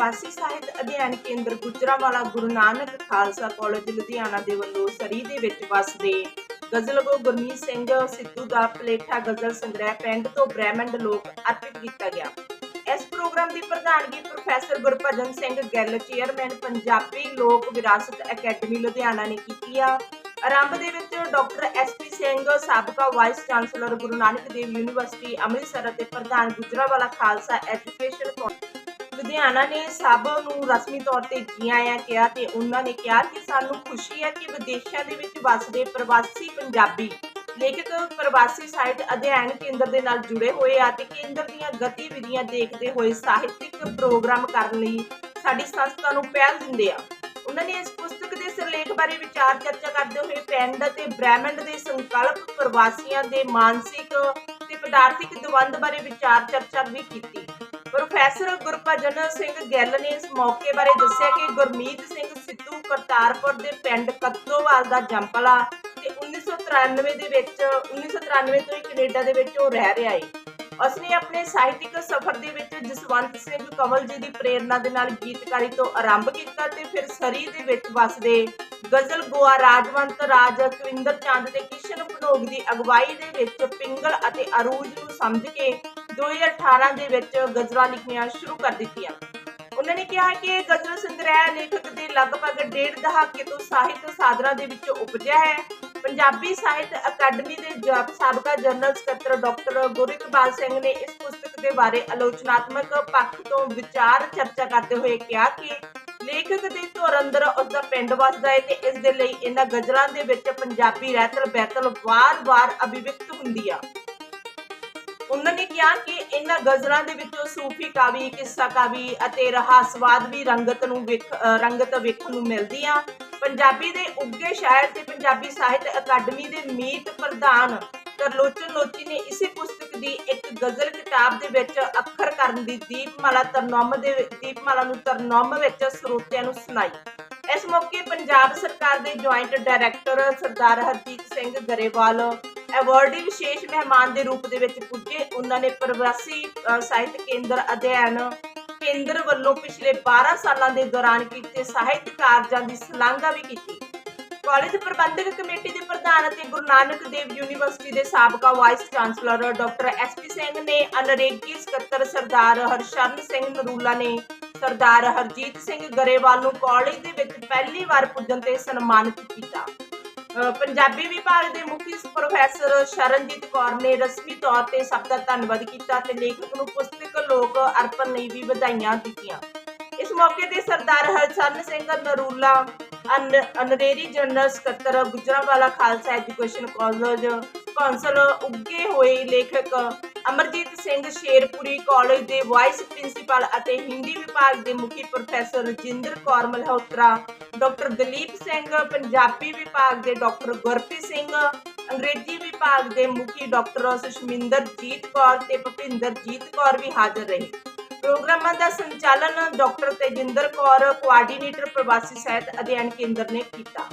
ਪ੍ਰਵਾਸੀ ਸਾਹਿਤ ਅਧਿਐਨ ਕੇਂਦਰ ਗੁਜਰਾਵਾਲਾ ਗੁਰੂ ਨਾਨਕ ਖਾਲਸਾ ਕਾਲਜ ਲੁਧਿਆਣਾ ਦੇ ਵੱਲੋਂ ਸਰੀ ਦੇ ਵਿੱਚ ਵੱਸਦੇ ਗਜ਼ਲਗੋ ਗੁਰਮੀਤ ਸਿੰਘ ਸਿੱਧੂ ਦਾ ਪਲੇਠਾ ਗਜ਼ਲ ਸੰਗ੍ਰਹਿ ਪਿੰਡ ਤੋਂ ਬ੍ਰਹਿਮੰਡ ਲੋਕ ਅਰਪਿਤ ਕੀਤਾ ਗਿਆ। ਇਸ ਪ੍ਰੋਗਰਾਮ ਦੀ ਪ੍ਰਧਾਨਗੀ ਪ੍ਰੋਫੈਸਰ ਗੁਰਭਜਨ ਸਿੰਘ ਗਿੱਲ, ਚੇਅਰਮੈਨ ਪੰਜਾਬੀ ਲੋਕ ਵਿਰਾਸਤ ਅਕੈਡਮੀ ਲੁਧਿਆਣਾ ਨੇ ਕੀਤੀ ਆ। ਆਰੰਭ ਦੇ ਵਿੱਚ ਡਾਕਟਰ ਐਸਪੀ ਸਿੰਘ, ਸਾਬਕਾ vice chancellor Guru Nanak Dev university, Amritsar ਅਤੇ ਪ੍ਰਧਾਨ ਗੁਜਰਾਵਾਲਾ ਖਾਲਸਾ ਐਜੂਕੇਸ਼ਨ ਲੁਧਿਆਣਾ ਨੇ ਸਭ ਨੂੰ ਰਸਮੀ ਤੌਰ ਤੇ ਜੀ ਆਇਆਂ ਕਿਹਾ ਤੇ ਉਹਨਾਂ ਨੇ ਕਿਹਾ ਕਿ ਸਾਨੂੰ ਖੁਸ਼ੀ ਹੈ ਕਿ ਵਿਦੇਸ਼ਾਂ ਦੇ ਵਿੱਚ ਵੱਸਦੇ ਪ੍ਰਵਾਸੀ ਪੰਜਾਬੀ ਲੇਖਕ, ਪ੍ਰਵਾਸੀ ਸਾਹਿਤ ਅਧਿਐਨ ਕੇਂਦਰ ਦੇ ਨਾਲ ਜੁੜੇ ਹੋਏ ਆ ਤੇ ਕੇਂਦਰ ਦੀਆਂ ਗਤੀਵਿਧੀਆਂ ਦੇਖਦੇ ਹੋਏ ਸਾਹਿਤਿਕ ਪ੍ਰੋਗਰਾਮ ਕਰਨ ਲਈ ਸਾਡੀ ਸੰਸਥਾ ਨੂੰ ਪਹਿਲ ਦਿੰਦੇ ਆ। ਉਹਨਾਂ ਨੇ ਇਸ ਪੁਸਤਕ ਦੇ ਸਿਰਲੇਖ ਬਾਰੇ ਵਿਚਾਰ ਚਰਚਾ ਕਰਦੇ ਹੋਏ ਪਿੰਡ ਅਤੇ ਬ੍ਰਹਿਮੰਡ ਦੇ ਸੰਕਲਪ ਪ੍ਰਵਾਸੀਆਂ ਦੇ ਮਾਨਸਿਕ ਤੇ ਪਦਾਰਥਿਕ ਦਵੰਦ ਬਾਰੇ ਵਿਚਾਰ ਚਰਚਾ ਵੀ ਕੀਤੀ। ਪ੍ਰੋਫੈਸਰ ਗੁਰਭਜਨ ਸਿੰਘ ਗਿੱਲ ਨੇ ਇਸ ਮੌਕੇ ਬਾਰੇ ਦੱਸਿਆ ਕਿ ਗੁਰਮੀਤ ਸਿੰਘ ਸਿੱਧੂ ਕਰਤਾਰਪੁਰ ਦੇ ਪਿੰਡ ਕੱਦੋਵਾਲ ਦਾ ਜੰਪਲਾ ਤੇ 1993 ਦੇ ਵਿੱਚ 1993 ਤੋਂ ਹੀ ਕੈਨੇਡਾ ਦੇ ਵਿੱਚ ਉਹ ਰਹਿ ਰਿਹਾ ਹੈ ਉਸਨੇ ਆਪਣੇ ਸਾਹਿਤਿਕ ਸਫ਼ਰ ਦੇ ਵਿੱਚ ਜਸਵੰਤ ਸਿੰਘ ਕੰਵਲ ਜੀ ਦੀ ਪ੍ਰੇਰਣਾ ਦੇ ਨਾਲ ਗੀਤਕਾਰੀ ਤੋਂ ਆਰੰਭ ਕੀਤਾ ਤੇ ਫਿਰ ਸਰੀ ਦੇ ਵਿੱਚ ਵਸਦੇ ਗਜ਼ਲ ਗੋਆ ਰਾਜਵੰਤ ਰਾਜ ਕਵਿੰਦਰ ਚੰਦ ਤੇ ਕਿਸ਼ਨ ਭਨੋਗ ਦੀ ਅਗਵਾਈ ਦੇ ਵਿੱਚ ਪਿੰਗਲ ਅਤੇ ਅਰੂਜ ਨੂੰ ਸਮਝ ਕੇ 2018 ਦੇ ਵਿੱਚ ਗਜ਼ਲਾਂ ਲਿਖਣੀਆਂ ਸ਼ੁਰੂ ਕਰ ਦਿੱਤੀਆਂ। ਉਹਨਾਂ ਨੇ ਕਿਹਾ ਕਿ ਇਹ ਗਜ਼ਲ ਸੰਗ੍ਰਹਿ, ਲੇਖਕ ਦੇ ਲਗਭਗ ਡੇਢ ਦਹਾਕੇ ਤੋਂ ਸਾਹਿਤ ਸਾਧਨਾ ਦੇ ਵਿੱਚ ਉਪਜਿਆ ਹੈ। ਪੰਜਾਬੀ ਸਾਹਿਤ ਅਕੈਡਮੀ ਦੇ ਜ- ਸਾਬਕਾ ਜਨਰਲ ਸਕੱਤਰ ਡਾਕਟਰ ਗੁਰਿਕਪਾਲ ਸਿੰਘ ਨੇ ਇਸ ਪੁਸਤਕ ਦੇ ਬਾਰੇ ਆਲੋਚਨਾਤਮਕ ਪੱਖ ਤੋਂ ਵਿਚਾਰ ਚਰਚਾ ਕਰਦੇ ਹੋਏ ਕਿਹਾ ਕਿ ਲੇਖਕ ਦੇ ਧੁਰ ਅੰਦਰ ਉਸਦਾ ਪਿੰਡ ਵੱਸਦਾ ਹੈ ਤੇ ਇਸ ਦੇ ਲਈ ਇਹਨਾਂ ਗਜ਼ਲਾਂ ਦੇ ਵਿੱਚ ਪੰਜਾਬੀ ਰਹਿਤਲ ਬੈਤਲ ਵਾਰ-ਵਾਰ ਅਭਿਵਿਕਤ ਹੁੰਦੀ ਆ। ਉਹਨਾਂ ਨੇ ਕਿਹਾ ਕਿ ਇਹਨਾਂ ਗਜ਼ਲਾਂ ਦੇ ਵਿੱਚੋਂ ਸੂਫੀ ਕਾਵੀ, ਕਿੱਸਾ ਕਾਵੀ ਅਤੇ ਰਹੱਸਵਾਦ ਵੀ ਰੰਗਤ ਨੂੰ ਰੰਗਤ ਵੇਖਣ ਨੂੰ ਮਿਲਦੀ ਆ ਪੰਜਾਬੀ ਦੇ ਉੱਗੇ ਸ਼ਾਇਰ ਤੇ ਪੰਜਾਬੀ ਸਾਹਿਤ ਅਕਾਦਮੀ ਦੇ ਮੀਤ ਪ੍ਰਧਾਨ ਤਰਲੋਚਨ ਲੋਚੀ ਨੇ ਇਸੇ ਪੁਸਤਕ ਦੀ ਇੱਕ ਗਜ਼ਲ ਕਿਤਾਬ ਦੇ ਵਿੱਚ ਅੱਖਰ ਕਰਨ ਦੀ ਦੀਪਮਾਲਾ ਤਰਨਮ ਦੇ ਦੀਪਮਾਲਾ ਨੂੰ ਤਰਨਮ ਵਿੱਚ ਸਰੋਤਿਆਂ ਨੂੰ ਸੁਣਾਈ। ਇਸ ਮੌਕੇ ਪੰਜਾਬ ਸਰਕਾਰ ਦੇ joint director Sardar Harjit Singh Grewal awardee ਵਿਸ਼ੇਸ਼ ਮਹਿਮਾਨ ਦੇ ਰੂਪ ਦੇ ਵਿੱਚ ਪੁੱਜੇ। ਉਹਨਾਂ ਨੇ ਪ੍ਰਵਾਸੀ ਸਾਹਿਤ ਕੇਂਦਰ, ਅਧਿਐਨ ਕੇਂਦਰ ਵੱਲੋਂ ਪਿਛਲੇ 12 ਸਾਲਾਂ ਦੇ ਦੌਰਾਨ ਕੀਤੇ ਸਾਹਿਤ ਕਾਰਜਾਂ ਦੀ ਸ਼ਲਾਘਾ ਵੀ ਕੀਤੀ। ਕਾਲਜ ਪ੍ਰਬੰਧਕ ਕਮੇਟੀ ਦੇ ਪ੍ਰਧਾਨ ਅਤੇ ਗੁਰੂ ਨਾਨਕ ਦੇਵ ਯੂਨੀਵਰਸਿਟੀ ਦੇ ਸਾਬਕਾ vice chancellor doctor SP Singh ਨੇ ਅਨਰੇਗੀ ਸਕੱਤਰ ਸਰਦਾਰ ਹਰਸ਼ਰਨ ਸਿੰਘ ਨਰੂਲਾ ਨੇ ਸਰਦਾਰ ਹਰਜੀਤ ਸਿੰਘ ਗਰੇਵਾਲ ਨੂੰ ਕਾਲਜ ਦੇ ਵਿੱਚ ਪਹਿਲੀ ਵਾਰ ਪੁੱਜਣ ਤੇ ਸਨਮਾਨਿਤ ਕੀਤਾ। ਪੰਜਾਬੀ ਵਿਭਾਗ ਦੇ ਮੁਖੀ ਪ੍ਰੋਫੈਸਰ ਸ਼ਰਨਜੀਤ ਕੌਰ ਨੇ ਰਸਮੀ ਤੌਰ ਤੇ ਸਭ ਦਾ ਧੰਨਵਾਦ ਕੀਤਾ ਤੇ ਲੇਖਕ ਨੂੰ ਪੁਸਤਕ ਲੋਕ ਅਰਪਣ ਲਈ ਵੀ ਵਧਾਈਆਂ ਦਿੱਤੀਆਂ। ਇਸ ਮੌਕੇ ਤੇ ਸਰਦਾਰ ਹਰਚਰਨ ਸਿੰਘ ਨਰੂਲਾ ਅਨਰੇਰੀ ਜਨਰਲ ਸਕੱਤਰ Gujranwala Khalsa education college council ਉੱਗੇ ਹੋਏ ਲੇਖਕ ਅਮਰਜੀਤ ਸਿੰਘ ਸ਼ੇਰਪੁਰੀ ਕਾਲਜ ਦੇ ਵਾਈਸ ਪ੍ਰਿੰਸੀਪਲ ਅਤੇ ਹਿੰਦੀ ਵਿਭਾਗ ਦੇ ਮੁਖੀ ਪ੍ਰੋਫੈਸਰ ਰਜਿੰਦਰ ਕੌਰ ਮਲਹੋਤਰਾ ਡਾਕਟਰ ਦਲੀਪ ਸਿੰਘ, ਪੰਜਾਬੀ ਵਿਭਾਗ ਦੇ ਡਾਕਟਰ ਗੁਰਪ੍ਰੀਤ ਸਿੰਘ, ਅੰਗਰੇਜ਼ੀ ਵਿਭਾਗ ਦੇ ਮੁਖੀ ਡਾਕਟਰ ਸੁਸ਼ਮਿੰਦਰਜੀਤ ਕੌਰ ਤੇ ਭਪਿੰਦਰਜੀਤ ਕੌਰ ਵੀ ਹਾਜ਼ਰ ਰਹੇ। ਪ੍ਰੋਗਰਾਮਾਂ ਦਾ ਸੰਚਾਲਨ ਡਾਕਟਰ ਤੇਜਿੰਦਰ ਕੌਰ ਕੋਆਰਡੀਨੇਟਰ ਪ੍ਰਵਾਸੀ ਸਾਹਿਤ ਅਧਿਐਨ ਕੇਂਦਰ ਨੇ ਕੀਤਾ।